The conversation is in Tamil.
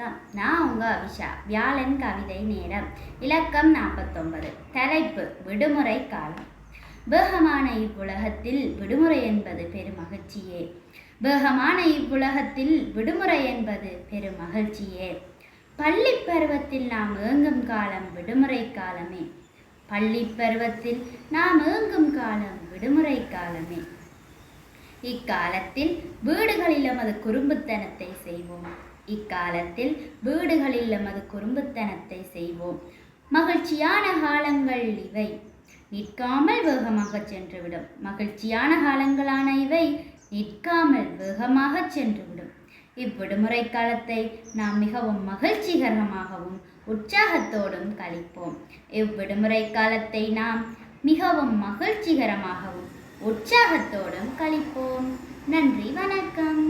வணக்கம். நான் உங்க அபிஷா வியாழன் கவிதை நேரம் இலக்கம் நாற்பத்தொன்பது. தலைப்பு விடுமுறை காலம். பேகமான இவ்வுலகத்தில் விடுமுறை என்பது பெரும் மகிழ்ச்சியே. இவ்வுலகத்தில் விடுமுறை என்பது பெரும் மகிழ்ச்சியே. பள்ளி பருவத்தில் நாம் ஏங்கும் காலம் விடுமுறை காலமே. பள்ளி பருவத்தில் நாம் ஏங்கும் காலம் விடுமுறை காலமே. இக்காலத்தில் வீடுகளில் எமது குறும்புத்தனத்தை செய்வோம். இக்காலத்தில் வீடுகளில் எமது குறும்புத்தனத்தை செய்வோம். மகிழ்ச்சியான காலங்கள் இவை. நிற்காமல் வேகமாக சென்றுவிடும். மகிழ்ச்சியான காலங்களான இவை. நிற்காமல் வேகமாக சென்றுவிடும். இவ்விடுமுறை காலத்தை நாம் மிகவும் மகிழ்ச்சிகரமாகவும் உற்சாகத்தோடும் கழிப்போம். இவ்விடுமுறை காலத்தை நாம் மிகவும் மகிழ்ச்சிகரமாகவும் உற்சாகத்தோடும் கழிப்போம். நன்றி வணக்கம்.